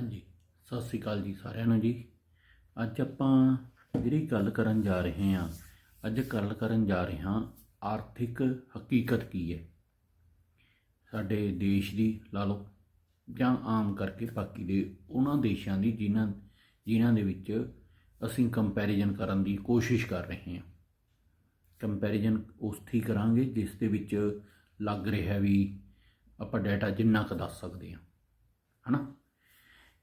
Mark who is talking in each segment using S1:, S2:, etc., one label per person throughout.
S1: ਹਾਂਜੀ, ਸਤਿ ਸ੍ਰੀ ਅਕਾਲ ਜੀ ਸਾਰਿਆਂ ਨੂੰ ਜੀ। ਅੱਜ ਆਪਾਂ ਜਿਹੜੀ ਗੱਲ ਕਰਨ ਜਾ ਰਹੇ ਹਾਂ, ਅੱਜ ਗੱਲ ਕਰਨ ਜਾ ਰਹੇ ਹਾਂ ਆਰਥਿਕ ਹਕੀਕਤ ਕੀ ਹੈ? ਸਾਡੇ ਦੇਸ਼ ਦੀ ਲਾ ਲਓ ਜਾਂ ਆਮ ਕਰਕੇ ਬਾਕੀ ਦੇ ਉਹਨਾਂ ਦੇਸ਼ਾਂ ਦੀ ਜਿਨ੍ਹਾਂ ਜਿਨ੍ਹਾਂ ਦੇ ਵਿੱਚ ਅਸੀਂ ਕੰਪੈਰੀਜ਼ਨ ਕਰਨ ਦੀ ਕੋਸ਼ਿਸ਼ ਕਰ ਰਹੇ ਹਾਂ। ਕੰਪੈਰੀਜ਼ਨ ਉਸ ਥੀ ਕਰਾਂਗੇ ਜਿਸ ਦੇ ਵਿੱਚ ਲੱਗ ਰਿਹਾ ਵੀ ਆਪਾਂ ਡਾਟਾ ਜਿੰਨਾ ਕੁ ਦੱਸ ਸਕਦੇ ਹਾਂ, ਹਨਾ?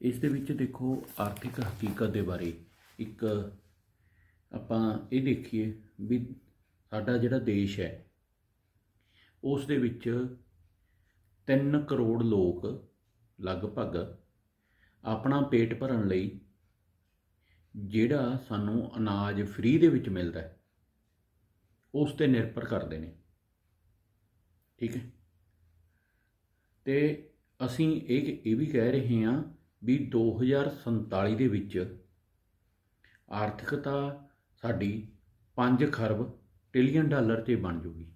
S1: ਇਸ ਦੇ ਵਿੱਚ ਦੇਖੋ ਆਰਥਿਕ ਹਕੀਕਤ ਦੇ ਬਾਰੇ ਇੱਕ ਆਪਾਂ ਇਹ ਦੇਖੀਏ ਵੀ ਸਾਡਾ ਜਿਹੜਾ ਦੇਸ਼ ਹੈ, ਉਸ ਦੇ ਵਿੱਚ 3 ਕਰੋੜ ਲੋਕ ਲਗਭਗ ਆਪਣਾ ਪੇਟ ਭਰਨ ਲਈ ਜਿਹੜਾ ਸਾਨੂੰ ਅਨਾਜ ਫ੍ਰੀ ਦੇ ਵਿੱਚ ਮਿਲਦਾ ਹੈ, ਉਸ ਤੇ ਨਿਰਭਰ ਕਰਦੇ ਨੇ। ਠੀਕ ਹੈ? ਤੇ ਅਸੀਂ ਇਹ ਇਹ ਵੀ ਕਹਿ ਰਹੇ ਹਾਂ ਵੀ 2047 ਦੇ ਵਿੱਚ ਆਰਥਿਕਤਾ ਸਾਡੀ 5 ਖਰਬ ਟ੍ਰਿਲੀਅਨ ਡਾਲਰ ਤੇ ਬਣ ਜੂਗੀ।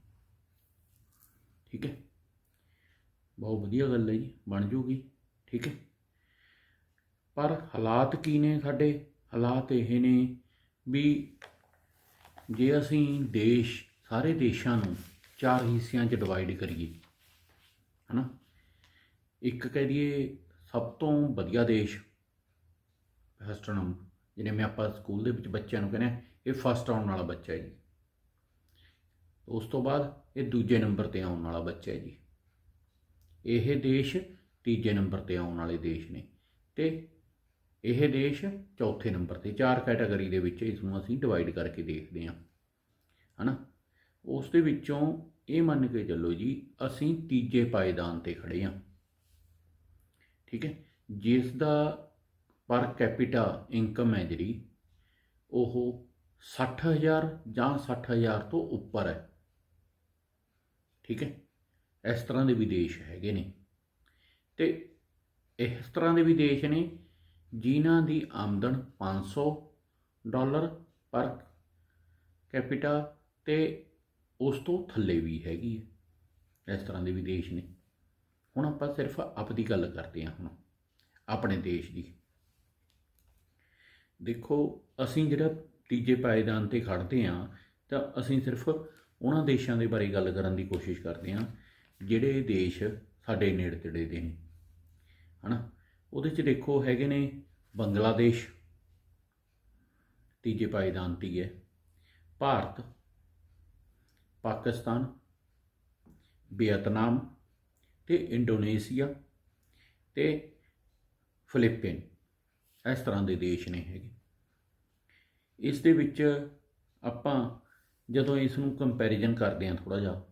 S1: ਠੀਕ ਹੈ? ਬਹੁਤ ਵਧੀਆ ਗੱਲ ਹੈ ਜੀ, ਬਣ ਜੂਗੀ। ਠੀਕ ਹੈ? ਪਰ ਹਾਲਾਤ ਕੀ ਨੇ ਸਾਡੇ? ਹਾਲਾਤ ਇਹ ਨੇ ਵੀ ਜੇ ਅਸੀਂ ਦੇਸ਼, ਸਾਰੇ ਦੇਸ਼ਾਂ ਨੂੰ ਚਾਰ ਹਿੱਸਿਆਂ 'ਚ ਡਿਵਾਈਡ ਕਰੀਏ, ਹਨਾ? ਇੱਕ ਕਹਿ ਦਈਏ ਸਭ ਤੋਂ ਵਧੀਆ ਦੇਸ਼ ਫਸਟ ਨੰਬਰ ਜਿਹਨੇ ਮੈਂ ਆਪਾਂ ਸਕੂਲ ਦੇ ਵਿੱਚ ਬੱਚਿਆਂ ਨੂੰ ਕਹਿੰਦੇ ਇਹ ਫਸਟ ਆਉਣ ਵਾਲਾ ਬੱਚਾ ਹੈ ਜੀ। ਉਸ ਤੋਂ ਬਾਅਦ ਇਹ ਦੂਜੇ ਨੰਬਰ ਤੇ ਆਉਣ ਵਾਲਾ ਬੱਚਾ ਹੈ ਜੀ। ਇਹ ਦੇਸ਼ ਤੀਜੇ ਨੰਬਰ ਤੇ ਆਉਣ ਵਾਲੇ ਦੇਸ਼ ਨੇ ਤੇ ਇਹ ਦੇਸ਼ ਚੌਥੇ ਨੰਬਰ ਤੇ, ਚਾਰ ਕੈਟਾਗਰੀ ਦੇ ਵਿੱਚ ਇਸ ਨੂੰ ਅਸੀਂ ਡਿਵਾਈਡ ਕਰਕੇ ਦੇਖਦੇ ਹਾਂ, ਹਨਾ? ਉਸ ਦੇ ਵਿੱਚੋਂ ਇਹ ਮੰਨ ਕੇ ਚੱਲੋ ਜੀ, ਅਸੀਂ ਤੀਜੇ ਪਾਇਦਾਨ ਤੇ ਖੜੇ ਹਾਂ। ਠੀਕ ਹੈ? ਜਿਸ ਦਾ ਪਰ ਕੈਪੀਟਾ ਇਨਕਮ ਹੈ ਜਿਹੜੀ, ਉਹ 60000 ਜਾਂ 60000 ਤੋਂ ਉੱਪਰ ਹੈ। ਠੀਕ ਹੈ? ਇਸ ਤਰ੍ਹਾਂ ਦੇ ਵਿਦੇਸ਼ ਹੈਗੇ ਨੇ। ਤੇ ਇਸ ਤਰ੍ਹਾਂ ਦੇ ਵਿਦੇਸ਼ ਨੇ ਜਿਨ੍ਹਾਂ ਦੀ ਆਮਦਨ 500 ਡਾਲਰ ਪਰ ਕੈਪੀਟਾ ਤੇ ਉਸ ਤੋਂ ਥੱਲੇ ਵੀ ਹੈਗੀ ਹੈ। ਇਸ ਤਰ੍ਹਾਂ ਦੇ ਵਿਦੇਸ਼ ਨੇ। ਹੁਣ ਆਪਾਂ ਸਿਰਫ ਆਪਦੀ ਗੱਲ ਕਰਦੇ ਹਾਂ ਹੁਣ, ਆਪਣੇ ਦੇਸ਼ ਦੀ। ਦੇਖੋ, ਅਸੀਂ ਜਿਹੜਾ ਤੀਜੇ ਪਾਇਦਾਨ ਤੇ ਖੜਦੇ ਹਾਂ, ਤਾਂ ਅਸੀਂ ਸਿਰਫ ਉਹਨਾਂ ਦੇਸ਼ਾਂ ਦੇ ਬਾਰੇ ਗੱਲ ਕਰਨ ਦੀ ਕੋਸ਼ਿਸ਼ ਕਰਦੇ ਹਾਂ, ਜਿਹੜੇ ਦੇਸ਼ ਸਾਡੇ ਨੇੜੇ ਤੇੜੇ ਦੇ ਨੇ। ਹਨਾ? ਉਹਦੇ ਚ ਦੇਖੋ, ਹੈਗੇ ਨੇ ਬੰਗਲਾਦੇਸ਼। ਤੀਜੇ ਪਾਇਦਾਨ ਤੇ ਹੈ। ਭਾਰਤ, ਪਾਕਿਸਤਾਨ, ਵੀਅਤਨਾਮ ਤੇ ਇੰਡੋਨੇਸ਼ੀਆ ਤੇ ਫਿਲੀਪੀਨ ਇਸ ਤਰ੍ਹਾਂ ਦੇ ਦੇਸ਼ ਨੇ ਹੈਗੇ। ਇਸ ਦੇ ਵਿੱਚ ਆਪਾਂ ਜਦੋਂ ਇਸ ਨੂੰ ਕੰਪੈਰੀਜ਼ਨ ਕਰਦੇ ਹਾਂ ਥੋੜਾ ਜਿਹਾ,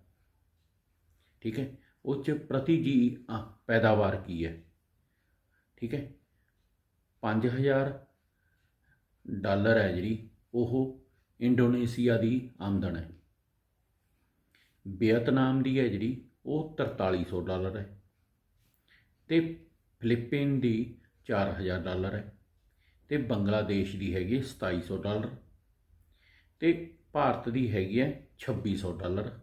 S1: ਠੀਕ ਹੈ, ਉਹ ਚ ਪ੍ਰਤੀ ਜੀ ਪੈਦਾਵਾਰ ਕੀ ਹੈ? ਠੀਕ ਹੈ 5000 ਡਾਲਰ ਹੈ ਜਿਹੜੀ, ਉਹ ਇੰਡੋਨੇਸ਼ੀਆ ਦੀ ਆਮਦਨ ਹੈ। ਵੀਅਤਨਾਮ ਦੀ ਹੈ ਜਿਹੜੀ ਉਹ 4300 ਡਾਲਰ ਹੈ ਤੇ ਫਿਲੀਪੀਨ ਦੀ 4000 ਡਾਲਰ ਹੈ ਤੇ ਬੰਗਲਾਦੇਸ਼ ਦੀ ਹੈਗੀ 2700 ਡਾਲਰ ਤੇ ਭਾਰਤ ਦੀ ਹੈਗੀ ਹੈ 2600 ਡਾਲਰ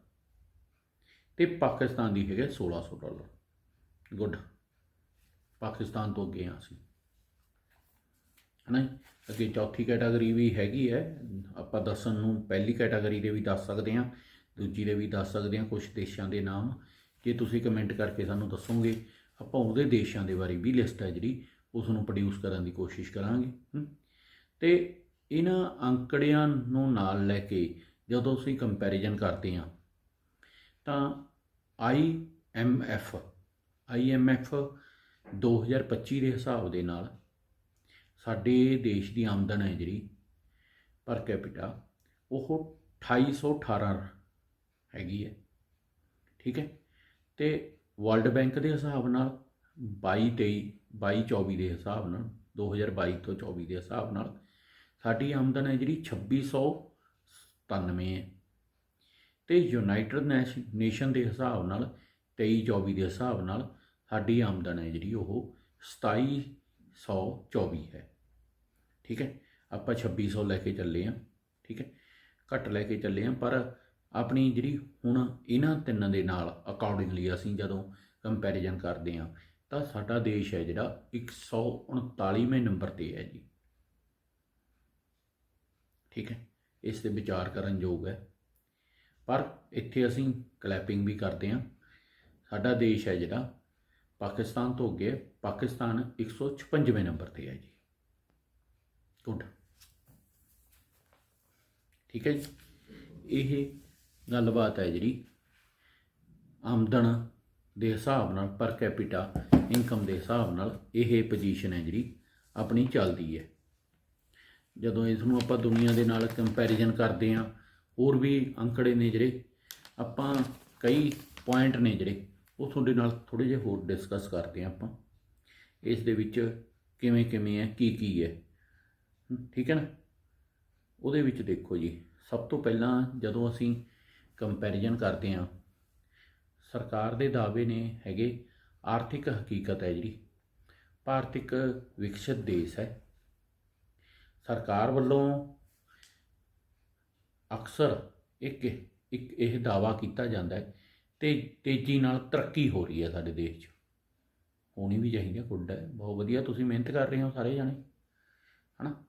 S1: ਤੇ ਪਾਕਿਸਤਾਨ ਦੀ ਹੈਗੀ ਹੈ 1600 ਡਾਲਰ। ਗੁੱਡ। ਪਾਕਿਸਤਾਨ ਤੋਂ ਅੱਗੇ ਹਾਂ ਅਸੀਂ। ਹਨਾ ਜੀ? ਅੱਗੇ ਚੌਥੀ ਕੈਟਾਗਰੀ ਵੀ ਹੈਗੀ ਹੈ। ਆਪਾਂ ਦੱਸਣ ਨੂੰ ਪਹਿਲੀ ਕੈਟਾਗਰੀ ਦੇ ਵੀ ਦੱਸ ਸਕਦੇ ਹਾਂ, ਦੂਜੀ ਦੇ ਵੀ ਦੱਸ ਸਕਦੇ ਹਾਂ ਕੁਝ ਦੇਸ਼ਾਂ ਦੇ ਨਾਮ। ਜੇ ਤੁਸੀਂ ਕਮੈਂਟ ਕਰਕੇ ਸਾਨੂੰ ਦੱਸੋਗੇ। ਆਪਾਂ ਉਹਦੇ ਦੇਸ਼ਾਂ ਦੇ ਬਾਰੇ ਵੀ ਲਿਸਟ ਹੈ ਜਿਹੜੀ ਉਸ ਨੂੰ ਪ੍ਰੋਡਿਊਸ ਕਰਨ ਦੀ ਕੋਸ਼ਿਸ਼ ਕਰਾਂਗੇ ਹਮ। ਤੇ ਇਹਨਾਂ ਅੰਕੜਿਆਂ ਨੂੰ ਨਾਲ ਲੈ ਕੇ ਜਦੋਂ ਅਸੀਂ ਕੰਪੈਰੀਜ਼ਨ ਕਰਦੇ ਹਾਂ ਤਾਂ IMF IMF 2025 ਦੇ ਹਿਸਾਬ ਦੇ ਨਾਲ ਸਾਡੇ ਦੇਸ਼ ਦੀ ਆਮਦਨ ਹੈ ਜਿਹੜੀ ਪਰ ਕੈਪੀਟਾ, ਉਹ 2818 ਹੈਗੀ ਹੈ। ਠੀਕ ਹੈ। ਤੇ ਵਰਲਡ ਬੈਂਕ ਦੇ ਹਿਸਾਬ ਨਾਲ 22 23 22 24 ਦੇ ਹਿਸਾਬ ਨਾਲ 2022 ਤੋਂ 24 ਦੇ ਹਿਸਾਬ ਨਾਲ, ਸਾਡੀ ਆਮਦਨ ਹੈ ਜਿਹੜੀ 2697 ਹੈ। ਤੇ ਯੂਨਾਈਟਿਡ ਨੇਸ਼ਨ ਦੇ ਹਿਸਾਬ ਨਾਲ 23 24 ਦੇ ਹਿਸਾਬ ਨਾਲ, ਸਾਡੀ ਆਮਦਨ ਹੈ ਜਿਹੜੀ ਉਹ 2724 ਹੈ। ਠੀਕ ਹੈ? ਆਪਾਂ 2600 ਲੈ ਕੇ ਚੱਲੇ ਆ ਠੀਕ ਹੈ? ਘੱਟ ਲੈ ਕੇ ਚੱਲੇ ਆ ਪਰ ਆਪਣੀ ਜਿਹੜੀ ਹੁਣ ਇਹਨਾਂ ਤਿੰਨਾਂ ਦੇ ਨਾਲ ਅਕੋਰਡਿੰਗਲੀ ਅਸੀਂ ਜਦੋਂ ਕੰਪੈਰੀਜ਼ਨ ਕਰਦੇ ਹਾਂ, ਤਾਂ ਸਾਡਾ ਦੇਸ਼ ਹੈ ਜਿਹੜਾ 139ਵੇਂ ਨੰਬਰ ਤੇ ਹੈ ਜੀ। ਠੀਕ ਹੈ, ਇਸ ਤੇ ਵਿਚਾਰ ਕਰਨ ਯੋਗ ਹੈ। ਪਰ ਇੱਥੇ ਅਸੀਂ ਕਲੈਪਿੰਗ ਵੀ ਕਰਦੇ ਹਾਂ। ਸਾਡਾ ਦੇਸ਼ ਹੈ ਜਿਹੜਾ ਪਾਕਿਸਤਾਨ ਤੋਂ ਅੱਗੇ ਹੈ। ਪਾਕਿਸਤਾਨ 156ਵੇਂ ਨੰਬਰ ਤੇ ਹੈ ਜੀ। ਗੁੱਡ ਠੀਕ ਹੈ ਜੀ। ਇਹ ਗੱਲਬਾਤ ਹੈ ਜਿਹੜੀ ਆਮਦਨ ਦੇ ਹਿਸਾਬ ਨਾਲ ਪਰ ਕੈਪੀਟਾ ਇਨਕਮ ਦੇ ਹਿਸਾਬ ਨਾਲ ਇਹ ਪੋਜੀਸ਼ਨ ਹੈ ਜਿਹੜੀ ਆਪਣੀ ਚੱਲਦੀ ਹੈ। ਜਦੋਂ ਇਸ ਨੂੰ ਆਪਾਂ ਦੁਨੀਆ ਦੇ ਨਾਲ ਕੰਪੈਰੀਜ਼ਨ ਕਰਦੇ ਹਾਂ, ਹੋਰ ਵੀ ਅੰਕੜੇ ਨੇ ਜਿਹੜੇ, ਆਪਾਂ ਕਈ ਪੁਆਇੰਟ ਨੇ ਜਿਹੜੇ, ਉਹ ਤੁਹਾਡੇ ਨਾਲ ਥੋੜੇ ਜਿਹਾ ਹੋਰ ਡਿਸਕਸ ਕਰਦੇ ਹਾਂ ਆਪਾਂ। ਇਸ ਦੇ ਵਿੱਚ ਕਿਵੇਂ ਕਿਵੇਂ ਹੈ, ਕੀ ਕੀ ਹੈ, ਠੀਕ ਹੈ ਨਾ? ਉਹਦੇ ਵਿੱਚ ਦੇਖੋ ਜੀ, ਸਭ ਤੋਂ ਪਹਿਲਾਂ ਜਦੋਂ ਅਸੀਂ ਕੰਪੈਰੀਜ਼ਨ ਕਰਦੇ ਹਾਂ। ਸਰਕਾਰ ਦੇ ਦਾਅਵੇ ਨੇ ਹੈਗੇ ਆਰਥਿਕ ਹਕੀਕਤ ਹੈ ਜਿਹੜੀ। ਭਾਰਤ ਇੱਕ ਵਿਕਸਿਤ ਦੇਸ਼ ਹੈ। ਸਰਕਾਰ ਵੱਲੋਂ ਅਕਸਰ ਇੱਕ ਇੱਕ ਇਹ ਦਾਵਾ ਕੀਤਾ ਜਾਂਦਾ ਹੈ, ਤੇ ਤੇਜ਼ੀ ਨਾਲ ਤਰੱਕੀ ਹੋ ਰਹੀ ਹੈ ਸਾਡੇ ਦੇਸ਼ 'ਚ। ਹੋਣੀ ਵੀ ਚਾਹੀਦੀ ਹੈ ਗੁੱਡ ਹੈ। ਬਹੁਤ ਵਧੀਆ, ਤੁਸੀਂ ਮਿਹਨਤ ਕਰ ਰਹੇ ਹੋ ਸਾਰੇ ਜਾਣੇ। ਹਨਾ?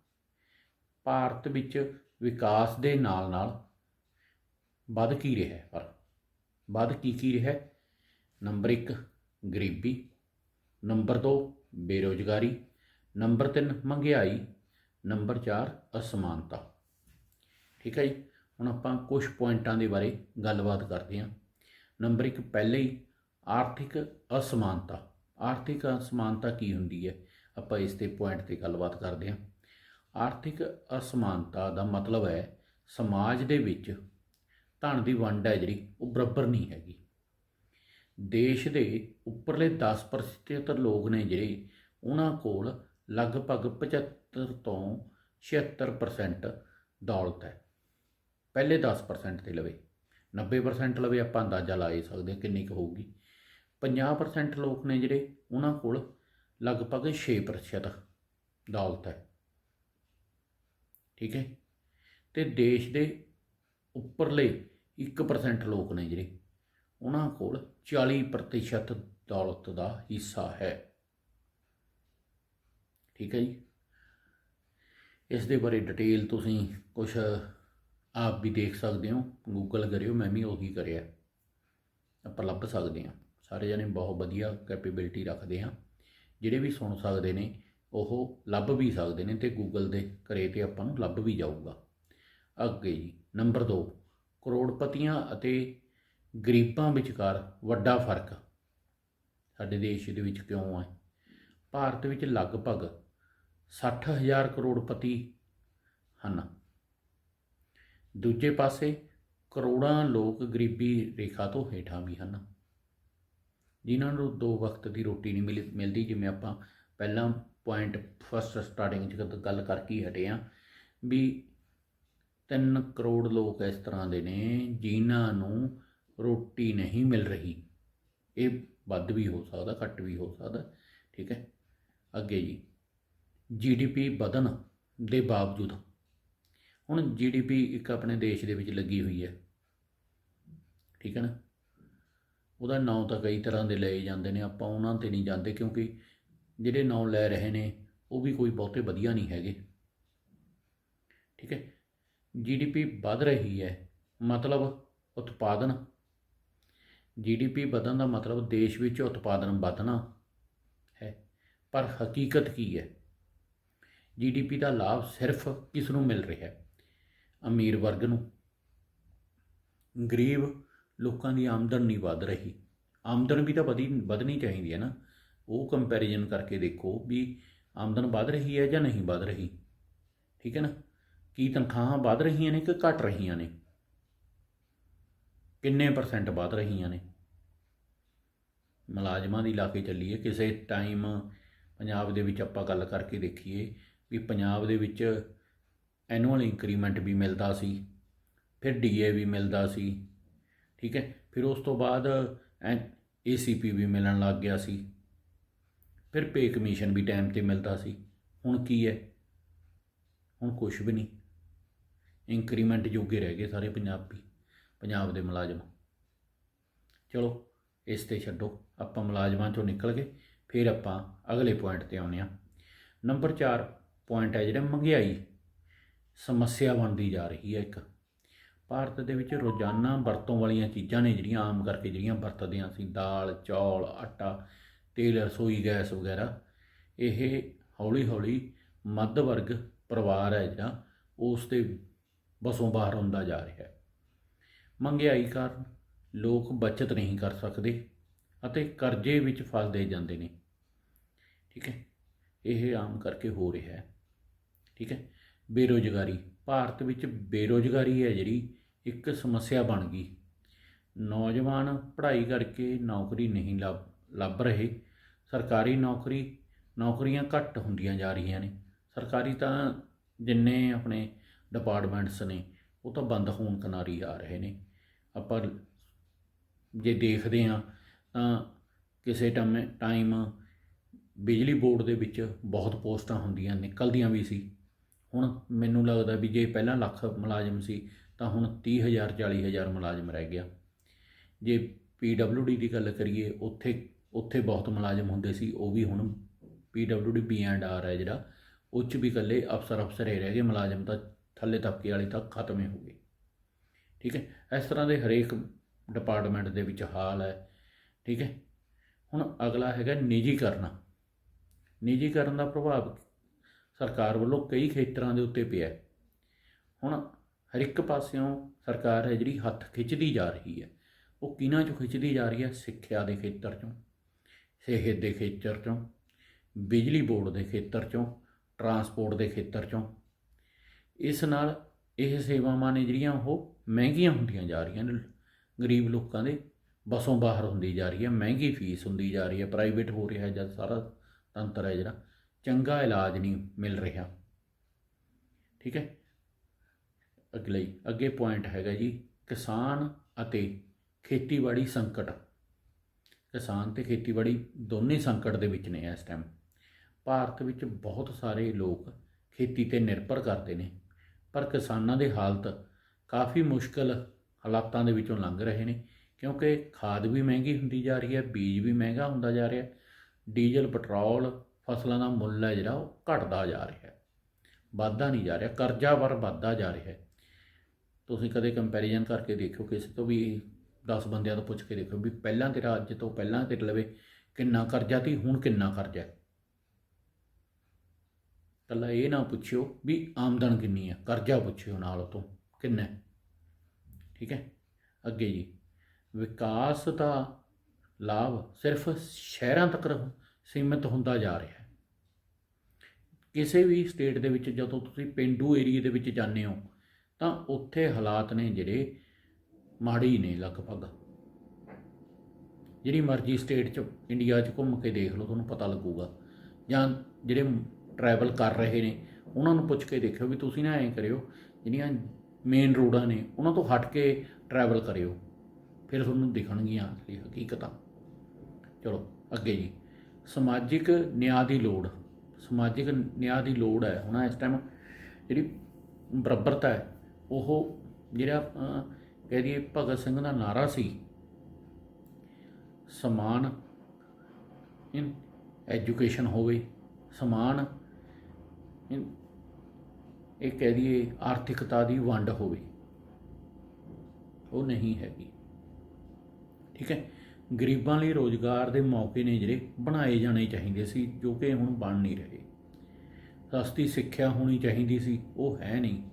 S1: ਭਾਰਤ ਵਿੱਚ ਵਿਕਾਸ ਦੇ ਨਾਲ ਨਾਲ ਵੱਧ ਕੀ ਰਿਹਾ ਪਰ ਵੱਧ ਕੀ ਕੀ ਰਿਹਾ ਨੰਬਰ 1 ਗਰੀਬੀ। ਨੰਬਰ 2 ਬੇਰੋਜ਼ਗਾਰੀ। ਨੰਬਰ 3 ਮਹਿੰਗਾਈ। ਨੰਬਰ 4 ਅਸਮਾਨਤਾ। ਠੀਕ ਹੈ ਜੀ? ਹੁਣ ਆਪਾਂ ਕੁਝ ਪੁਆਇੰਟਾਂ ਦੇ ਬਾਰੇ ਗੱਲਬਾਤ ਕਰਦੇ ਹਾਂ। ਨੰਬਰ 1 ਪਹਿਲੇ ਹੀ, ਆਰਥਿਕ ਅਸਮਾਨਤਾ। ਆਰਥਿਕ ਅਸਮਾਨਤਾ ਕੀ ਹੁੰਦੀ ਹੈ? ਆਪਾਂ ਇਸ ਤੇ ਪੁਆਇੰਟ ਤੇ ਗੱਲਬਾਤ ਕਰਦੇ ਹਾਂ। ਆਰਥਿਕ ਅਸਮਾਨਤਾ ਦਾ ਮਤਲਬ ਹੈ, ਸਮਾਜ ਦੇ ਵਿੱਚ ਧਨ ਦੀ ਵੰਡ ਹੈ ਜਿਹੜੀ, ਉਹ ਬਰਾਬਰ ਨਹੀਂ ਹੈਗੀ। ਦੇਸ਼ ਦੇ ਉੱਪਰਲੇ 10% ਲੋਕ ਨੇ ਜਿਹੜੇ, ਉਹਨਾਂ ਕੋਲ ਲਗਭਗ 75 ਤੋਂ 76% ਦੌਲਤ ਹੈ। ਪਹਿਲੇ 10% ਤੇ ਲਵੇ। 90% ਲਵੇ, ਆਪਾਂ ਅੰਦਾਜ਼ਾ ਲਾ ਹੀ ਸਕਦੇ ਹਾਂ ਕਿੰਨੀ ਕੁ ਹੋਊਗੀ। 50% ਲੋਕ ਨੇ ਜਿਹੜੇ, ਉਹਨਾਂ ਕੋਲ ਲਗਭਗ 6% ਦੌਲਤ ਹੈ। ਠੀਕ ਹੈ? ਤੇ ਦੇਸ਼ ਦੇ ਉੱਪਰਲੇ 1% ਲੋਕ ਨੇ ਜਿਹੜੇ, ਉਹਨਾਂ ਕੋਲ 40% ਦੌਲਤ ਦਾ ਹਿੱਸਾ ਹੈ। ਠੀਕ ਹੈ ਜੀ? ਇਸ ਦੇ ਬਾਰੇ ਡਿਟੇਲ ਤੁਸੀਂ ਕੁਝ ਆਪ ਵੀ ਦੇਖ ਸਕਦੇ ਹੋ ਗੂਗਲ ਕਰਿਓ, ਮੈਂ ਵੀ ਉਹੀ ਕਰਿਆ। ਆਪਾਂ ਲੱਭ ਸਕਦੇ ਹਾਂ। ਸਾਰੇ ਜਣੇ ਬਹੁਤ ਵਧੀਆ ਕੈਪੇਬਿਲਿਟੀ ਰੱਖਦੇ ਹਾਂ। ਜਿਹੜੇ ਵੀ ਸੁਣ ਸਕਦੇ ਨੇ, ਉਹ ਲੱਭ ਵੀ ਸਕਦੇ ਨੇ ਤੇ ਗੂਗਲ ਦੇ ਕਰੇ ਤੇ ਆਪਾਂ ਨੂੰ ਲੱਭ ਵੀ ਜਾਊਗਾ। ਅੱਗੇ ਜੀ। ਨੰਬਰ 2 ਕਰੋੜਪਤੀਆਂ ਅਤੇ ਗਰੀਬਾਂ ਵਿਚਕਾਰ ਵੱਡਾ ਫ਼ਰਕ। ਸਾਡੇ ਦੇਸ਼ ਦੇ ਵਿੱਚ ਕਿਉਂ ਹੈ ਭਾਰਤ ਵਿੱਚ ਲਗਭਗ 60000 ਕਰੋੜਪਤੀ ਹਨ। ਦੂਜੇ ਪਾਸੇ ਕਰੋੜਾਂ ਲੋਕ ਗਰੀਬੀ ਰੇਖਾ ਤੋਂ ਹੇਠਾਂ ਵੀ ਹਨ। ਜਿਨ੍ਹਾਂ ਨੂੰ ਦੋ ਵਕਤ ਦੀ ਰੋਟੀ ਨਹੀਂ ਮਿਲ, ਮਿਲਦੀ, ਜਿਵੇਂ ਆਪਾਂ ਪਹਿਲਾਂ ਪੁਆਇੰਟ ਫਸਟ ਸਟਾਰਟਿੰਗ 'ਚ ਗੱਲ ਕਰਕੇ ਹਟੇ ਹਾਂ ਵੀ 3 ਕਰੋੜ ਲੋਕ ਇਸ ਤਰ੍ਹਾਂ ਦੇ ਨੇ ਜਿਨ੍ਹਾਂ ਨੂੰ ਰੋਟੀ ਨਹੀਂ ਮਿਲ ਰਹੀ। ਇਹ ਵੱਧ ਵੀ ਹੋ ਸਕਦਾ, ਘੱਟ ਵੀ ਹੋ ਸਕਦਾ, ਠੀਕ ਹੈ? ਅੱਗੇ ਜੀ ਜੀਡੀਪੀ ਵਧਣ ਦੇ ਬਾਵਜੂਦ, ਹੁਣ ਜੀਡੀਪੀ ਇੱਕ ਆਪਣੇ ਦੇਸ਼ ਦੇ ਵਿੱਚ ਲੱਗੀ ਹੋਈ ਹੈ, ਠੀਕ ਹੈ ਨਾ? ਉਹਦਾ ਨਾਂ ਤਾਂ ਕਈ ਤਰ੍ਹਾਂ ਦੇ ਲਏ ਜਾਂਦੇ ਨੇ, ਆਪਾਂ ਉਹਨਾਂ ਤੇ ਨਹੀਂ ਜਾਂਦੇ ਕਿਉਂਕਿ ਜਿਹੜੇ ਨਾਂ ਲੈ ਰਹੇ ਨੇ, ਉਹ ਵੀ ਕੋਈ ਬਹੁਤੇ ਵਧੀਆ ਨਹੀਂ ਹੈਗੇ, ਠੀਕ ਹੈ? ਜੀਡੀਪੀ ਵੱਧ ਰਹੀ ਹੈ, ਮਤਲਬ ਉਤਪਾਦਨ। ਜੀਡੀਪੀ ਵਧਣ ਦਾ ਮਤਲਬ ਦੇਸ਼ ਵਿੱਚ ਉਤਪਾਦਨ ਵਧਣਾ ਹੈ, ਪਰ ਹਕੀਕਤ ਕੀ ਹੈ? ਜੀਡੀਪੀ ਦਾ ਲਾਭ ਸਿਰਫ ਕਿਸ ਨੂੰ ਮਿਲ ਰਿਹਾ ਹੈ? ਅਮੀਰ ਵਰਗ ਨੂੰ। ਗਰੀਬ ਲੋਕਾਂ ਦੀ ਆਮਦਨ ਨਹੀਂ ਵਧ ਰਹੀ। ਆਮਦਨ ਵੀ ਤਾਂ ਵਧੀ, ਵਧਣੀ ਚਾਹੀਦੀ ਹੈ ਨਾ। ਉਹ ਕੰਪੈਰੀਜ਼ਨ ਕਰਕੇ ਦੇਖੋ ਵੀ ਆਮਦਨ ਵਧ ਰਹੀ ਹੈ ਜਾਂ ਨਹੀਂ ਵਧ ਰਹੀ। ਠੀਕ ਹੈ ਨਾ? ਕੀ ਤਨਖਾਹਾਂ ਵੱਧ ਰਹੀਆਂ ਨੇ ਕਿ ਘਟ ਰਹੀਆਂ ਨੇ? ਕਿੰਨੇ ਪਰਸੈਂਟ ਵੱਧ ਰਹੀਆਂ ਨੇ? ਮੁਲਾਜ਼ਮਾਂ ਦੀ ਲਾ ਕੇ ਚੱਲੀਏ, ਕਿਸੇ ਟਾਈਮ ਪੰਜਾਬ ਦੇ ਵਿੱਚ ਆਪਾਂ ਗੱਲ ਕਰਕੇ ਦੇਖੀਏ ਵੀ ਪੰਜਾਬ ਦੇ ਵਿੱਚ ਐਨੂਅਲ ਇੰਕਰੀਮੈਂਟ ਵੀ ਮਿਲਦਾ ਸੀ, ਫਿਰ ਡੀਏ ਵੀ ਮਿਲਦਾ ਸੀ, ਠੀਕ ਹੈ? ਫਿਰ ਉਸ ਤੋਂ ਬਾਅਦ ਏਸੀਪੀ ਵੀ ਮਿਲਣ ਲੱਗ ਗਿਆ ਸੀ, ਫਿਰ ਪੇ ਕਮਿਸ਼ਨ ਵੀ ਟਾਈਮ ਤੇ ਮਿਲਦਾ ਸੀ। ਹੁਣ ਕੀ ਹੈ? ਹੁਣ ਕੁਝ ਵੀ ਨਹੀਂ। ਇੰਕਰੀਮੈਂਟ ਜੋਗੇ ਰਹਿ ਗਏ ਸਾਰੇ ਪੰਜਾਬੀ, ਪੰਜਾਬ ਦੇ ਮੁਲਾਜ਼ਮ। ਚਲੋ, ਇਸ ਤੇ ਛੱਡੋ, ਆਪਾਂ ਮੁਲਾਜ਼ਮਾਂ ਚੋਂ ਨਿਕਲ ਗਏ, ਫਿਰ ਆਪਾਂ ਅਗਲੇ ਪੁਆਇੰਟ ਤੇ ਆਉਂਦੇ ਹਾਂ। ਨੰਬਰ 4 ਪੁਆਇੰਟ ਹੈ ਜਿਹੜਾ ਮਹਿੰਗਾਈ, ਸਮੱਸਿਆ ਬਣਦੀ ਜਾ ਰਹੀ ਹੈ ਇੱਕ। ਭਾਰਤ ਦੇ ਵਿੱਚ ਰੋਜ਼ਾਨਾ ਵਰਤੋਂ ਵਾਲੀਆਂ ਚੀਜ਼ਾਂ ਨੇ ਜਿਹੜੀਆਂ ਆਮ ਕਰਕੇ ਜਿਹੜੀਆਂ ਵਰਤਦੇ ਹਾਂ ਅਸੀਂ, ਦਾਲ, ਚੌਲ, ਆਟਾ, ਤੇਲ, ਰਸੋਈ, ਗੈਸ ਵਗੈਰਾ, ਇਹ ਹੌਲੀ ਹੌਲੀ ਮੱਧ ਵਰਗ ਪਰਿਵਾਰ ਹੈ ਜਿਹੜਾ, ਉਸ ਤੇ ਬਸੋਂ ਬਾਹਰ ਹੁੰਦਾ ਜਾ ਰਿਹਾ ਹੈ। ਮਹਿੰਗਾਈ ਕਾਰਨ ਲੋਕ ਬਚਤ ਨਹੀਂ ਕਰ ਸਕਦੇ ਅਤੇ ਕਰਜ਼ੇ ਵਿੱਚ ਫਸਦੇ ਜਾਂਦੇ ਨੇ। ਠੀਕ ਹੈ, ਇਹ ਆਮ ਕਰਕੇ ਹੋ ਰਿਹਾ ਹੈ। ਠੀਕ ਹੈ, ਬੇਰੋਜ਼ਗਾਰੀ, ਭਾਰਤ ਵਿੱਚ ਬੇਰੋਜ਼ਗਾਰੀ ਹੈ ਜਿਹੜੀ ਇੱਕ ਸਮੱਸਿਆ ਬਣ ਗਈ। ਨੌਜਵਾਨ ਪੜ੍ਹਾਈ ਕਰਕੇ ਨੌਕਰੀ ਨਹੀਂ ਲੱਭ ਲੱਭ ਰਹੇ। ਸਰਕਾਰੀ ਨੌਕਰੀ, ਨੌਕਰੀਆਂ ਘੱਟ ਹੁੰਦੀਆਂ ਜਾ ਰਹੀਆਂ ਨੇ। ਸਰਕਾਰੀ ਤਾਂ ਜਿੰਨੇ ਆਪਣੇ ਡਿਪਾਰਟਮੈਂਟਸ ਨੇ, ਉਹ ਤਾਂ ਬੰਦ ਹੋਣ ਕਿਨਾਰੀ ਆ ਰਹੇ ਨੇ। ਆਪਾਂ ਜੇ ਦੇਖਦੇ ਹਾਂ ਤਾਂ ਕਿਸੇ ਟਾਈਮ ਟਾਈਮ ਬਿਜਲੀ ਬੋਰਡ ਦੇ ਵਿੱਚ ਬਹੁਤ ਪੋਸਟਾਂ ਹੁੰਦੀਆਂ, ਨਿਕਲਦੀਆਂ ਵੀ ਸੀ। ਹੁਣ ਮੈਨੂੰ ਲੱਗਦਾ ਵੀ ਜੇ ਪਹਿਲਾਂ ਲੱਖ ਮੁਲਾਜ਼ਮ ਸੀ, ਤਾਂ ਹੁਣ 30000 40000 ਮੁਲਾਜ਼ਮ ਰਹਿ ਗਿਆ। ਜੇ ਡੀ ਦੀ ਗੱਲ ਕਰੀਏ, ਉੱਥੇ ਉੱਥੇ ਬਹੁਤ ਮੁਲਾਜ਼ਮ ਹੁੰਦੇ ਸੀ, ਉਹ ਵੀ ਹੁਣ ਡੀ, ਬੀ ਐਂਡ ਆਰ ਹੈ ਜਿਹੜਾ, ਉਹ 'ਚ ਵੀ ਇਕੱਲੇ ਅਫਸਰ ਅਫਸਰ ਹੀ ਰਹਿ ਗਏ ਮੁਲਾਜ਼ਮ ਤਾਂ ਥੱਲੇ ਤਬਕੇ ਵਾਲੇ ਤੱਕ ਖਤਮ ਹੋ ਗਏ ਠੀਕ ਹੈ? ਇਸ ਤਰ੍ਹਾਂ ਦੇ ਹਰੇਕ ਡਿਪਾਰਟਮੈਂਟ ਦੇ ਵਿੱਚ ਹਾਲ ਹੈ। ਠੀਕ ਹੈ? ਹੁਣ ਅਗਲਾ ਹੈਗਾ ਨਿੱਜੀਕਰਨ। ਨਿੱਜੀਕਰਨ ਦਾ ਪ੍ਰਭਾਵ ਸਰਕਾਰ ਵੱਲੋਂ ਕਈ ਖੇਤਰਾਂ ਦੇ ਉੱਤੇ ਪਿਆ ਹੁਣ ਹਰ ਇੱਕ ਪਾਸਿਓਂ ਸਰਕਾਰ ਹੈ ਜਿਹੜੀ ਹੱਥ ਖਿੱਚਦੀ ਜਾ ਰਹੀ ਹੈ। ਉਹ ਕਿਹਨਾਂ ਚੋਂ ਖਿੱਚਦੀ ਜਾ ਰਹੀ ਹੈ? ਸਿੱਖਿਆ ਦੇ ਖੇਤਰ ਚੋਂ, ਸਿਹਤ ਦੇ ਖੇਤਰ ਚੋਂ, ਬਿਜਲੀ ਬੋਰਡ ਦੇ ਖੇਤਰ ਚੋਂ, ਟਰਾਂਸਪੋਰਟ ਦੇ ਖੇਤਰ ਚੋਂ ਇਸ ਨਾਲ ਇਹ ਸੇਵਾਵਾਂ ਨੇ ਜਿਹੜੀਆਂ ਉਹ ਮਹਿੰਗੀਆਂ ਹੁੰਦੀਆਂ ਜਾ ਰਹੀਆਂ ਨੇ। ਗਰੀਬ ਲੋਕਾਂ ਦੇ ਬਸੋਂ ਬਾਹਰ ਹੁੰਦੀ ਜਾ ਰਹੀ ਹੈ, ਮਹਿੰਗੀ ਫੀਸ ਹੁੰਦੀ ਜਾ ਰਹੀ ਹੈ ਪ੍ਰਾਈਵੇਟ ਹੋ ਰਿਹਾ ਹੈ ਜਦ ਸਾਰਾ ਤੰਤਰ ਹੈ ਜਿਹੜਾ, ਚੰਗਾ ਇਲਾਜ ਨਹੀਂ ਮਿਲ ਰਿਹਾ। ਠੀਕ ਹੈ? ਅਗਲੇ, ਅੱਗੇ ਪੁਆਇੰਟ ਹੈਗਾ ਜੀ, ਕਿਸਾਨ ਅਤੇ ਖੇਤੀਬਾੜੀ ਸੰਕਟ। ਕਿਸਾਨ ਤੇ ਖੇਤੀਬਾੜੀ ਦੋਨੇ ਸੰਕਟ ਦੇ ਵਿੱਚ ਨੇ ਇਸ ਟਾਈਮ ਭਾਰਤ ਵਿੱਚ ਬਹੁਤ ਸਾਰੇ ਲੋਕ ਖੇਤੀ ਤੇ ਨਿਰਭਰ ਕਰਦੇ ਨੇ। ਪਰ ਕਿਸਾਨਾਂ ਦੀ ਹਾਲਤ ਕਾਫੀ ਮੁਸ਼ਕਲ ਹਾਲਾਤਾਂ ਦੇ ਵਿੱਚੋਂ ਲੰਘ ਰਹੇ ਨੇ, ਕਿਉਂਕਿ ਖਾਦ ਵੀ ਮਹਿੰਗੀ ਹੁੰਦੀ ਜਾ ਰਹੀ ਹੈ, ਬੀਜ ਵੀ ਮਹਿੰਗਾ ਹੁੰਦਾ ਜਾ ਰਿਹਾ, ਡੀਜ਼ਲ, ਪੈਟਰੋਲ ਫਸਲਾਂ ਦਾ ਮੁੱਲ ਹੈ ਜਿਹੜਾ, ਉਹ ਘਟਦਾ ਜਾ ਰਿਹਾ ਹੈ, ਵੱਧਦਾ ਨਹੀਂ ਜਾ ਰਿਹਾ, ਕਰਜ਼ਾ ਵਰ ਵੱਧਦਾ ਜਾ ਰਿਹਾ ਹੈ। ਤੁਸੀਂ ਕਦੇ ਕੰਪੈਰੀਜ਼ਨ ਕਰਕੇ ਦੇਖੋ, ਕਿਸੇ ਤੋਂ ਵੀ 10 ਬੰਦਿਆਂ ਤੋਂ ਪੁੱਛ ਕੇ ਦੇਖੋ ਵੀ ਪਹਿਲਾਂ ਤੇਰਾ, ਅੱਜ ਤੋਂ ਪਹਿਲਾਂ ਤੇਰੇ ਲਵੇ ਕਿੰਨਾ ਕਰਜ਼ਾ ਤੀ ਹੁਣ ਕਿੰਨਾ ਕਰਜ਼ਾ ਹੈ। ਕੱਲਾ ਇਹ ਨਾ ਪੁੱਛਿਓ ਵੀ ਆਮਦਨ ਕਿੰਨੀ ਹੈ ਕਰਜ਼ਾ ਪੁੱਛਿਓ ਨਾਲ ਉਹ ਤੋਂ ਕਿੰਨਾ ਠੀਕ ਹੈ? ਅੱਗੇ ਜੀ, ਵਿਕਾਸ ਦਾ ਲਾਭ ਸਿਰਫ ਸ਼ਹਿਰਾਂ ਤੱਕ ਸੀਮਿਤ ਹੁੰਦਾ ਜਾ ਰਿਹਾ ਹੈ। ਕਿਸੇ ਵੀ ਸਟੇਟ ਦੇ ਵਿੱਚ ਜਦੋਂ ਤੁਸੀਂ ਪਿੰਡੂ ਏਰੀਏ ਦੇ ਵਿੱਚ ਜਾਂਦੇ ਹੋ, ਤਾਂ ਉੱਥੇ ਹਾਲਾਤ ਨੇ ਜਿਹੜੇ ਮਾੜੀ ਨੇ ਲਗਭਗ। ਜਿਹੜੀ ਮਰਜ਼ੀ ਸਟੇਟ 'ਚ, ਇੰਡੀਆ 'ਚ ਘੁੰਮ ਕੇ ਦੇਖ ਲਓ, ਤੁਹਾਨੂੰ ਪਤਾ ਲੱਗੂਗਾ। ਜਾਂ ਜਿਹੜੇ ਟਰੈਵਲ ਕਰ ਰਹੇ ਨੇ, ਉਹਨਾਂ ਨੂੰ ਪੁੱਛ ਕੇ ਦੇਖਿਓ ਵੀ ਤੁਸੀਂ ਨਾ ਐਂ ਕਰਿਓ, ਜਿਹੜੀਆਂ ਮੇਨ ਰੋਡਾਂ ਨੇ, ਉਹਨਾਂ ਤੋਂ ਹਟ ਕੇ ਟਰੈਵਲ ਕਰਿਓ। ਫਿਰ ਤੁਹਾਨੂੰ ਦਿਖਣਗੀਆਂ ਅਸਲੀ ਹਕੀਕਤਾਂ। ਚਲੋ, ਅੱਗੇ ਜੀ। ਸਮਾਜਿਕ ਨਿਆਂ ਦੀ ਲੋੜ। ਸਮਾਜਿਕ ਨਿਆਂ ਦੀ ਲੋੜ ਹੈ। ਹੁਣ ਇਸ ਟਾਈਮ ਜਿਹੜੀ ਬਰਾਬਰਤਾ ਹੈ, ਉਹ ਜਿਹੜਾ ਕਹਿ ਦਈਏ ਭਗਤ ਸਿੰਘ ਦਾ ਨਾਰਾ ਸੀ, ਸਮਾਨ ਇਨ ਐਜੂਕੇਸ਼ਨ ਹੋਵੇ, ਸਮਾਨ ਇਹ ਕਹਿ ਦਈਏ ਆਰਥਿਕਤਾ ਦੀ ਵੰਡ ਹੋਵੇ। ਉਹ ਨਹੀਂ ਹੈਗੀ। ਠੀਕ ਹੈ? ਗਰੀਬਾਂ ਲਈ ਰੋਜ਼ਗਾਰ ਦੇ ਮੌਕੇ ਨੇ ਜਿਹੜੇ ਬਣਾਏ ਜਾਣੇ ਚਾਹੀਦੇ ਸੀ, ਜੋ ਕਿ ਹੁਣ ਬਣ ਨਹੀਂ ਰਹੇ। ਸਸਤੀ ਸਿੱਖਿਆ ਹੋਣੀ ਚਾਹੀਦੀ ਸੀ, ਉਹ ਹੈ ਨਹੀਂ।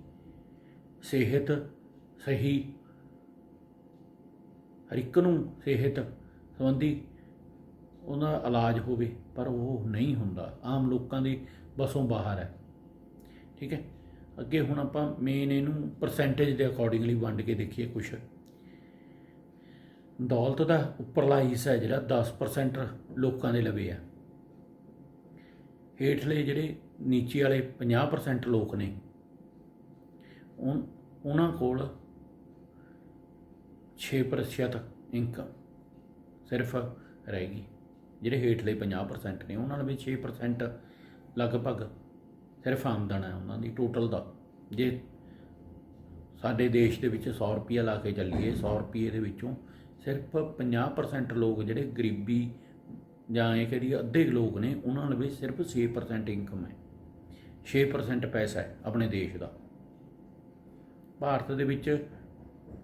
S1: ਸਿਹਤ ਸਹੀ, ਹਰ ਇੱਕ ਨੂੰ ਸਿਹਤ ਸੰਬੰਧੀ ਉਹਦਾ ਇਲਾਜ ਹੋਵੇ, ਪਰ ਉਹ ਨਹੀਂ ਹੁੰਦਾ। ਆਮ ਲੋਕਾਂ ਦੀ ਬਸੋਂ ਬਾਹਰ ਹੈ। ਠੀਕ ਹੈ? ਅੱਗੇ ਹੁਣ ਆਪਾਂ ਮੇਨ ਇਹਨੂੰ ਪਰਸੈਂਟੇਜ ਦੇ ਅਕੋਰਡਿੰਗਲੀ ਵੰਡ ਕੇ ਦੇਖੀਏ ਕੁਛ। ਦੌਲਤ ਦਾ ਉੱਪਰਲਾ ਹਿੱਸਾ ਜਿਹੜਾ 10% ਲੋਕਾਂ ਦੇ ਲਵੇ ਆ। ਹੇਠਲੇ ਜਿਹੜੇ ਨੀਚੇ ਵਾਲੇ 50% ਲੋਕ ਨੇ, ਉਨ- ਉਹਨਾਂ ਕੋਲ 6% ਇਨਕਮ ਸਿਰਫ ਰਹੇਗੀ ਜਿਹੜੇ ਹੇਠਲੇ 50% ਨੇ, ਉਹਨਾਂ ਨਾਲ ਵੀ 6% ਲਗਭਗ। ਸਿਰਫ ਆਮਦਨ ਹੈ ਉਹਨਾਂ ਦੀ ਟੋਟਲ ਦਾ। ਜੇ ਸਾਡੇ ਦੇਸ਼ ਦੇ ਵਿੱਚ 100 ਰੁਪਿਆ ਲਾ ਕੇ ਚੱਲੀਏ 100 ਰੁਪਏ ਦੇ ਵਿੱਚੋਂ ਸਿਰਫ 50% ਲੋਕ ਜਿਹੜੇ ਗਰੀਬੀ ਜਾਂ ਇਹ ਕਹਦੀ ਅੱਧੇ ਲੋਕ ਨੇ, ਉਹਨਾਂ ਲਵੇ ਸਿਰਫ 6% ਇਨਕਮ ਹੈ। 6% ਪੈਸਾ ਹੈ ਆਪਣੇ ਦੇਸ਼ ਦਾ। ਭਾਰਤ ਦੇ ਵਿੱਚ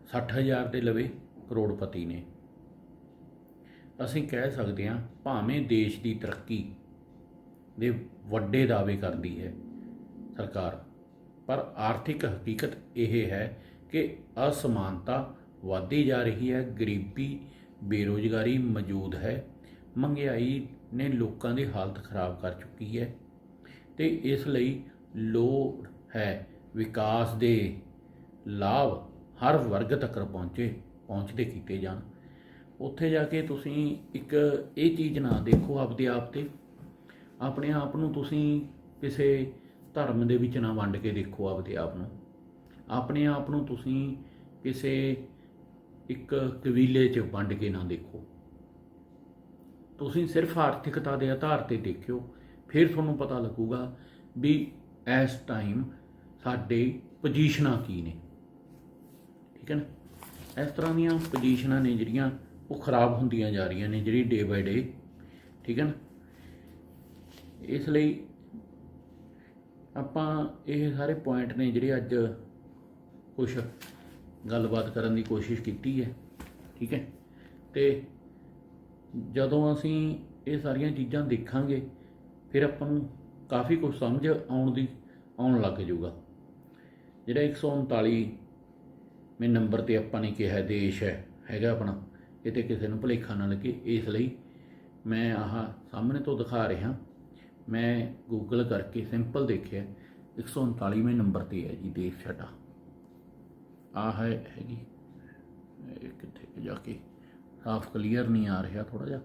S1: 60000 ਦੇ ਲਵੇ ਕਰੋੜਪਤੀ ਨੇ। ਅਸੀਂ ਕਹਿ ਸਕਦੇ ਹਾਂ ਭਾਵੇਂ ਦੇਸ਼ ਦੀ ਤਰੱਕੀ ਦੇ ਵੱਡੇ ਦਾਅਵੇ ਕਰਦੀ ਹੈ ਸਰਕਾਰ। ਪਰ ਆਰਥਿਕ ਹਕੀਕਤ ਇਹ ਹੈ ਕਿ ਅਸਮਾਨਤਾ ਵਧਦੀ ਜਾ ਰਹੀ ਹੈ, ਗਰੀਬੀ, ਬੇਰੋਜ਼ਗਾਰੀ ਮੌਜੂਦ ਹੈ। ਮਹਿੰਗਾਈ ਨੇ ਲੋਕਾਂ ਦੀ ਹਾਲਤ ਖਰਾਬ ਕਰ ਚੁੱਕੀ ਹੈ ਤੇ ਇਸ ਲਈ ਲੋੜ ਹੈ ਵਿਕਾਸ ਦੇ ਲਾਭ ਹਰ ਵਰਗ ਤੱਕ ਪਹੁੰਚੇ, ਪਹੁੰਚਦੇ ਕੀਤੇ ਜਾਣ। ਉੱਥੇ ਜਾ ਕੇ ਤੁਸੀਂ ਇੱਕ ਇਹ ਚੀਜ਼ ਨਾ ਦੇਖੋ ਆਪਦੇ ਆਪ ਤੇ। ਆਪਣੇ ਆਪ ਨੂੰ ਤੁਸੀਂ ਕਿਸੇ ਧਰਮ ਦੇ ਵਿੱਚ ਨਾ ਵੰਡ ਕੇ ਦੇਖੋ ਆਪਦੇ ਆਪ ਨੂੰ। ਆਪਣੇ ਆਪ ਨੂੰ ਤੁਸੀਂ ਕਿਸੇ ਇੱਕ ਕਬੀਲੇ 'ਚ ਵੰਡ ਕੇ ਨਾ ਦੇਖੋ। ਤੁਸੀਂ ਸਿਰਫ ਆਰਥਿਕਤਾ ਦੇ ਆਧਾਰ ਤੇ ਦੇਖਿਓ, ਫਿਰ ਤੁਹਾਨੂੰ ਪਤਾ ਲੱਗੂਗਾ ਵੀ ਇਸ ਟਾਈਮ ਸਾਡੇ ਪੋਜੀਸ਼ਨਾਂ ਕੀ ਨੇ। ਠੀਕ ਹੈ ਨਾ? ਇਸ ਤਰ੍ਹਾਂ ਦੀਆਂ ਪੋਜੀਸ਼ਨਾਂ ਨੇ ਜਿਹੜੀਆਂ ਉਹ ਖਰਾਬ ਹੁੰਦੀਆਂ ਜਾ ਰਹੀਆਂ ਨੇ ਜਿਹੜੀ ਡੇ ਬਾਏ ਡੇ ਠੀਕ ਹੈ ਨਾ? ਇਸ ਲਈ ਆਪਾਂ ਇਹ ਸਾਰੇ ਪੁਆਇੰਟ ਨੇ ਜਿਹੜੇ ਅੱਜ ਕੁਝ ਗੱਲਬਾਤ ਕਰਨ ਦੀ ਕੋਸ਼ਿਸ਼ ਕੀਤੀ ਹੈ, ਠੀਕ ਹੈ? ਤੇ ਜਦੋਂ ਅਸੀਂ ਇਹ ਸਾਰੀਆਂ ਚੀਜ਼ਾਂ ਦੇਖਾਂਗੇ, ਫਿਰ ਆਪਾਂ ਨੂੰ ਕਾਫੀ ਕੁਝ ਸਮਝ ਆਉਣ ਦੀ, ਆਉਣ ਲੱਗ ਜਾਊਗਾ। ਜਿਹੜਾ 139 ਮੇ ਨੰਬਰ ਤੇ ਆਪਾਂ ਨੇ ਕਿਹਾ ਦੇਸ਼ ਹੈ, ਹੈਗਾ ਆਪਣਾ, ਇਹ ਤੇ ਕਿਸੇ ਨੂੰ ਭੁਲੇਖਾ ਨਾ ਲੱਗੇ, ਇਸ ਲਈ ਮੈਂ ਆਹ ਸਾਹਮਣੇ ਤੋਂ ਦਿਖਾ ਰਿਹਾ। ਮੈਂ ਗੂਗਲ ਕਰਕੇ ਸਿੰਪਲ ਦੇਖਿਆ 139ਵੇਂ ਨੰਬਰ ਤੇ ਹੈ ਜੀ ਦੇਸ਼ ਸਾਡਾ। ਆ ਹੈ, ਹੈਗੀ। ਕਿੱਥੇ ਜਾ ਕੇ ਸਾਫ਼ ਕਲੀਅਰ ਨਹੀਂ ਆ ਰਿਹਾ ਥੋੜਾ ਜਿਹਾ।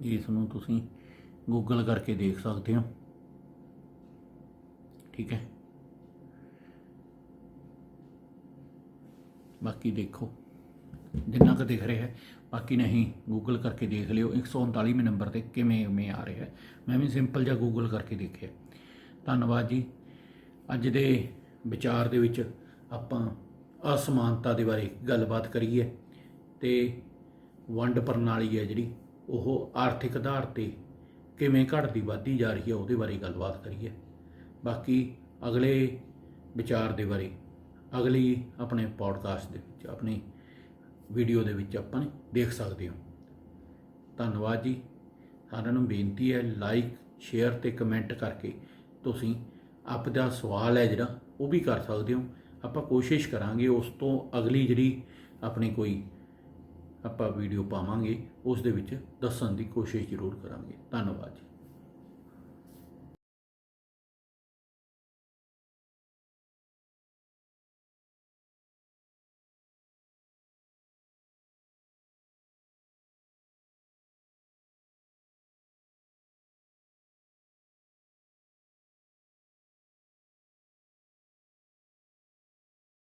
S1: ਇਸ ਨੂੰ ਤੁਸੀਂ ਗੂਗਲ ਕਰਕੇ ਦੇਖ ਸਕਦੇ ਹੋ। ਠੀਕ ਹੈ। ਬਾਕੀ ਦੇਖੋ, ਜਿੰਨਾ ਕੁ ਦਿਖ ਰਿਹਾ ਹੈ ਬਾਕੀ ਨਹੀਂ ਗੂਗਲ ਕਰਕੇ ਦੇਖ ਲਿਓ। 139ਵੇਂ ਨੰਬਰ ਤੇ ਕਿਵੇਂ ਉਵੇਂ ਆ ਰਿਹਾ ਮੈਂ ਵੀ ਸਿੰਪਲ ਜਿਹਾ ਗੂਗਲ ਕਰਕੇ ਦੇਖਿਆ। ਧੰਨਵਾਦ ਜੀ। ਅੱਜ ਦੇ ਵਿਚਾਰ ਦੇ ਵਿੱਚ ਆਪਾਂ ਅਸਮਾਨਤਾ ਦੇ ਬਾਰੇ ਗੱਲਬਾਤ ਕਰੀਏ ਤੇ ਵੰਡ ਪ੍ਰਣਾਲੀ ਹੈ ਜਿਹੜੀ, ਉਹ ਆਰਥਿਕ ਆਧਾਰ ਤੇ ਕਿਵੇਂ ਘਟਦੀ ਵੱਧਦੀ ਜਾ ਰਹੀ ਹੈ, ਉਹਦੇ ਬਾਰੇ ਗੱਲਬਾਤ ਕਰੀਏ। ਬਾਕੀ ਅਗਲੇ ਵਿਚਾਰ ਦੇ ਬਾਰੇ, ਅਗਲੀ ਆਪਣੇ ਪੋਡਕਾਸਟ ਦੇ ਵਿੱਚ, ਆਪਣੀ ਵੀਡੀਓ ਦੇ ਵਿੱਚ ਆਪਾਂ ਨੇ ਦੇਖ ਸਕਦੇ ਹੋ। ਧੰਨਵਾਦ ਜੀ। ਸਾਰਿਆਂ ਨੂੰ ਬੇਨਤੀ ਹੈ ਲਾਈਕ ਸ਼ੇਅਰ ਤੇ ਕਮੈਂਟ ਕਰਕੇ ਤੁਸੀਂ ਆਪਦਾ ਸਵਾਲ ਹੈ ਜਿਹੜਾ, ਉਹ ਵੀ ਕਰ ਸਕਦੇ ਹੋ। ਆਪਾਂ ਕੋਸ਼ਿਸ਼ ਕਰਾਂਗੇ ਉਸ ਤੋਂ ਅਗਲੀ ਜਿਹੜੀ ਆਪਣੀ ਕੋਈ ਆਪਾਂ ਵੀਡੀਓ ਪਾਵਾਂਗੇ, ਉਸ ਦੇ ਵਿੱਚ ਦੱਸਣ ਦੀ ਕੋਸ਼ਿਸ਼ ਜ਼ਰੂਰ ਕਰਾਂਗੇ। ਧੰਨਵਾਦ ਜੀ।